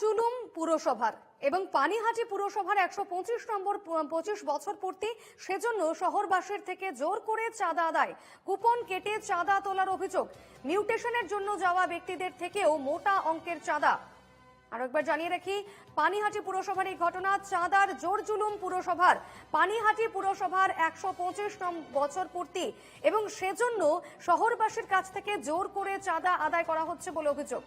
জুলুম পুরসভার এবং পানিহাটি পুরসভার একশো পঁচিশ নম্বর পঁচিশ বছর পূর্তি সেজন্য শহরবাসীর থেকে জোর করে চাঁদা আদায়, কুপন কেটে চাঁদা তোলার অভিযোগ, মিউটেশনের জন্য যাওয়া ব্যক্তিদের থেকেও মোটা অঙ্কের চাঁদা। আর একবার জানিয়ে রাখি, পানিহাটি পুরসভার এই ঘটনা চাঁদার জোর জুলুম পুরসভার, পানিহাটি পুরসভার একশো পঁচিশ বছর পূর্তি এবং সেজন্য শহরবাসীর কাছ থেকে জোর করে চাঁদা আদায় করা হচ্ছে বলে অভিযোগ।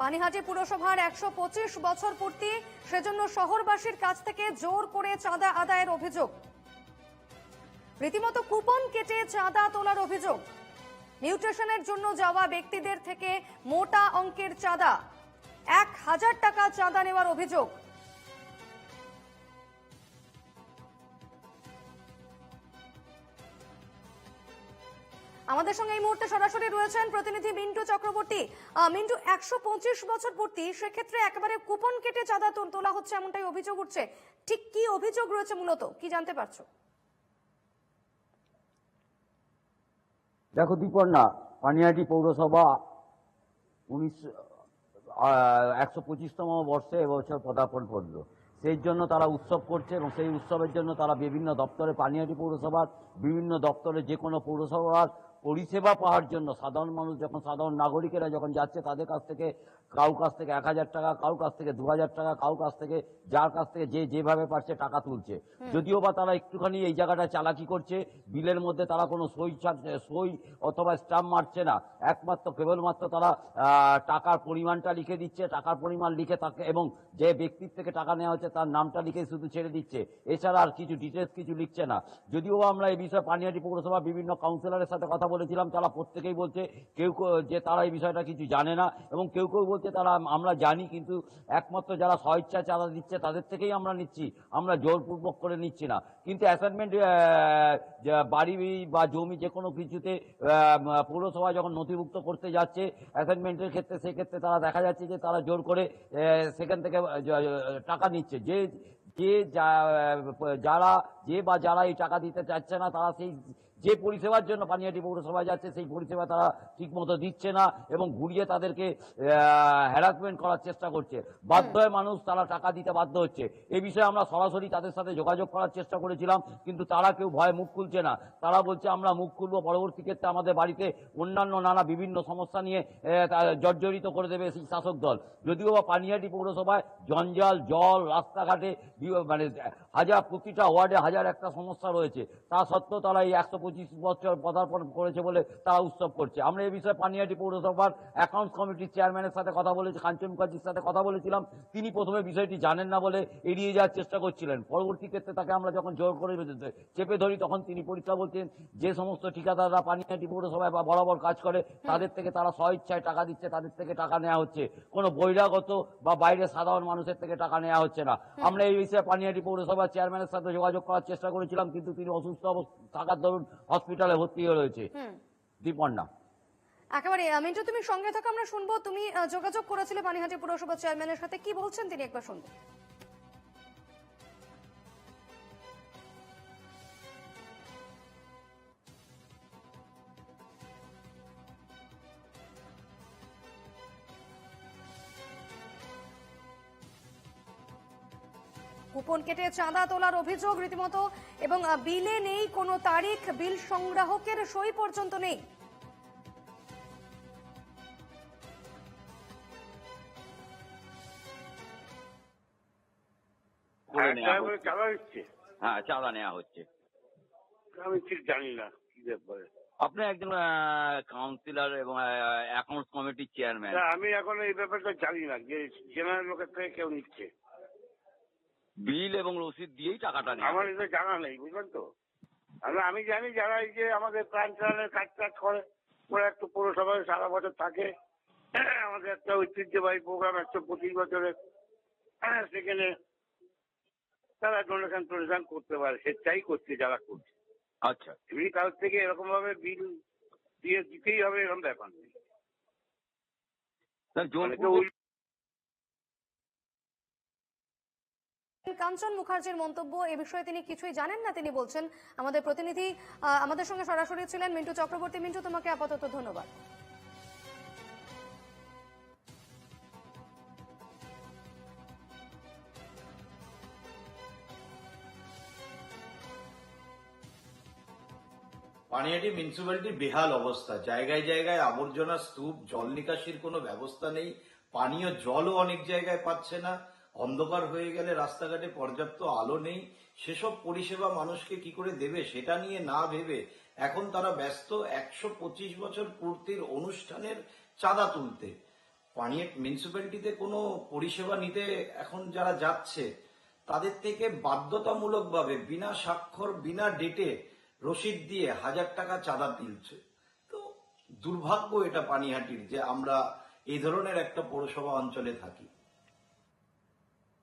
পানিহাটি পুরসভার একশো পঁচিশ বছর পূর্তি, সেজন্য শহরবাসীর কাছ থেকে জোর করে চাঁদা আদায়ের অভিযোগ। রীতিমতো কুপন কেটে চাঁদা তোলার অভিযোগ। মিউটেশনের জন্য যাওয়া ব্যক্তিদের থেকে মোটা অঙ্কের চাঁদা। এক হাজার টাকা চাঁদা নেওয়ার অভিযোগ। আমাদের সঙ্গে এই মুহূর্তে সরাসরি রয়েছেন প্রতিনিধি মিন্টু চক্রবর্তী। মিন্টু, একশো পঁচিশ বছর পূর্তি, সেক্ষেত্রে একেবারে কুপন কেটে চাঁদা তোলা হচ্ছে এমনটাই অভিযোগ উঠছে। ঠিক কি অভিযোগ রয়েছে মূলত? কি জানতে পারছ? দেখো দীপর্ণা পানিহাটি পৌরসভা উনিশশো একশো পঁচিশতম বর্ষে এবছর পদার্পণ করল। সেই জন্য তারা উৎসব করছে এবং সেই উৎসবের জন্য তারা বিভিন্ন দপ্তরে পানিহাটি পৌরসভার বিভিন্ন দপ্তরে যে কোনো পৌরসভার পরিষেবা পাওয়ার জন্য সাধারণ মানুষ যখন সাধারণ নাগরিকেরা যখন যাচ্ছে তাদের কাছ থেকে কাউ কাছ থেকে এক হাজার টাকা কাউ কাছ থেকে দু হাজার টাকা কাউ কাছ থেকে যার কাছ থেকে যে যেভাবে পারছে টাকা তুলছে। যদিও বা তারা একটুখানি এই জায়গাটা চালাকি করছে বিলের মধ্যে তারা কোনো সই সই অথবা স্টাম্প মারছে না। একমাত্র কেবলমাত্র তারা টাকার পরিমাণটা লিখে দিচ্ছে টাকার পরিমাণ লিখে তাকে এবং যে ব্যক্তির থেকে টাকা নেওয়া হচ্ছে তার নামটা লিখে শুধু ছেড়ে দিচ্ছে। এছাড়া আর কিছু ডিটেলস কিছু লিখছে না। যদিও বা আমরা এই বিষয়ে পানিহাটি পৌরসভা বিভিন্ন কাউন্সিলরের সাথে কথা বলেছিলাম তারা প্রত্যেকেই বলছে কেউ কেউ- যে তারা এই বিষয়টা কিছু জানে না এবং কেউ কেউ বলছে তারা, আমরা জানি কিন্তু একমাত্র যারা স্বেচ্ছা চাঁদা দিচ্ছে তাদের থেকেই আমরা নিচ্ছি, আমরা জোরপূর্বক করে নিচ্ছি না। কিন্তু অ্যাসাইনমেন্ট বাড়ি বা জমি যে কোনো কিছুতে পৌরসভা যখন নথিভুক্ত করতে যাচ্ছে অ্যাসাইনমেন্টের ক্ষেত্রে সেক্ষেত্রে তারা দেখা যাচ্ছে যে তারা জোর করে সেখান থেকে টাকা নিচ্ছে। যে যে যারা, যে বা যারা এই টাকা দিতে চাচ্ছে না, তারা সেই যে পরিষেবার জন্য পানিহাটি পৌরসভা যাচ্ছে, সেই পরিষেবা তারা ঠিকমতো দিচ্ছে না এবং ঘুরিয়ে তাদেরকে হ্যারাসমেন্ট করার চেষ্টা করছে। বাধ্য হয়ে মানুষ তারা টাকা দিতে বাধ্য হচ্ছে। এ বিষয়ে আমরা সরাসরি তাদের সাথে যোগাযোগ করার চেষ্টা করেছিলাম, কিন্তু তারা কেউ ভয়ে মুখ খুলছে না। তারা বলছে, আমরা মুখ খুলবো, পরবর্তী ক্ষেত্রে আমাদের বাড়িতে অন্যান্য নানা বিভিন্ন সমস্যা নিয়ে জর্জরিত করে দেবে সেই শাসক দল। যদিও বা পানিহাটি পৌরসভায় জঞ্জাল, জল, রাস্তাঘাটে মানে হাজার, প্রতিটা ওয়ার্ডে হাজার একটা সমস্যা রয়েছে। তা সত্ত্বেও তারা এই একশো পঁচিশ বছর পদার্পণ করেছে বলে তারা উৎসব করছে। আমরা এই বিষয়ে পানিহাটি পৌরসভার অ্যাকাউন্টস কমিটির চেয়ারম্যানের সাথে কথা বলেছি কাঞ্চন মুখার্জির সাথে কথা বলেছিলাম। তিনি প্রথমে বিষয়টি জানেন না বলে এড়িয়ে যাওয়ার চেষ্টা করছিলেন। পরবর্তী ক্ষেত্রে তাকে আমরা যখন জোর করে চেপে ধরি তখন তিনি পরীক্ষা বলছেন যে সমস্ত ঠিকাদাররা পানিহাটি পৌরসভায় বা বরাবর কাজ করে তাদের থেকে তারা স্বইচ্ছায় টাকা দিচ্ছে তাদের থেকে টাকা নেওয়া হচ্ছে। কোনো বহিরাগত বা বাইরে সাধারণ মানুষের থেকে টাকা নেওয়া হচ্ছে না। আমরা এই বিষয়ে পানিহাটি পৌরসভার চেয়ারম্যানের সাথে যোগাযোগ করার চেষ্টা করেছিলাম কিন্তু তিনি অসুস্থ অবস্থা থাকার দরুন হসপিটালে ভর্তি হয়ে রয়েছে। দীপন্না। একেবারে মিন্টু তুমি সঙ্গে থাকো আমরা শুনব। তুমি যোগাযোগ করেছিলে পানিহাটি পুরসভা চেয়ারম্যানের সাথে। কি বলছেন তিনি একবার শুনব কুপন কেটে চাঁদা তোলার অভিযোগ রীতিমতো এবং বিলে নেই কোনো তারিখ বিল সংগ্রাহকের সই পর্যন্ত নেই। হ্যাঁ, হ্যাঁ চাঁদা নেওয়া হচ্ছে। আমি ঠিক জানি না কি ব্যাপারে। আপনি একজন কাউন্সিলর এবং অ্যাকাউন্টস কমিটির চেয়ারম্যান না, আমি এখন এই ব্যাপারটা জানি না যে জেনারেল লোকের থেকে কেউ নিচ্ছে। বিল এবং রসিদ দিয়েই টাকাটা নেওয়া আমার এটা জানা নেই বুঝলেন তো? আমরা আমি জানি যারা এই যে আমাদের প্রাণ চালানের কাজ টাজ করে ওরা একটু পৌরসভায় সারা বছর থাকে। আমাদের একটা ঐতিহ্যবাহী প্রোগ্রাম একশো পঁচিশ বছরের। সেখানে তারা ডোনেশন টোনেশন করতে পারে স্বেচ্ছাই করছে যারা করছে। আচ্ছা। এমনি কারোর থেকে এরকম ভাবে বিল দিয়ে দিতেই হবে এরকম ব্যাপার নেই। কাঞ্চন মুখার্জির মন্তব্য, এ বিষয়ে তিনি কিছুই জানেন না, তিনি বলছেন, আমাদের প্রতিনিধি আমাদের সঙ্গে সরাসরি ছিলেন মিন্টু চক্রবর্তী। মিন্টু, তোমাকে আপাতত ধন্যবাদ। পানিহাটি মিউনিসিপ্যালিটির বেহাল অবস্থা। জায়গায় জায়গায় আবর্জনা, স্তূপ, জল নিকাশির কোনো ব্যবস্থা নেই। পানীয় জলও অনেক জায়গায় পাচ্ছে না। অন্ধকার হয়ে গেলে রাস্তাঘাটে পর্যাপ্ত আলো নেই। সেসব পরিষেবা মানুষকে কি করে দেবে সেটা নিয়ে না ভেবে এখন তারা ব্যস্ত একশো পঁচিশ বছর পূর্তির অনুষ্ঠানের চাঁদা তুলতে। পানিয়াট মিউনিসিপ্যালিটিতে কোনো পরিষেবা নিতে এখন যারা যাচ্ছে, তাদের থেকে বাধ্যতামূলকভাবে বিনা স্বাক্ষর, বিনা ডেটে রসিদ দিয়ে হাজার টাকা চাঁদা তুলছে। তো দুর্ভাগ্য এটা পানিহাটির যে আমরা এই ধরনের একটা পৌরসভা অঞ্চলে থাকি।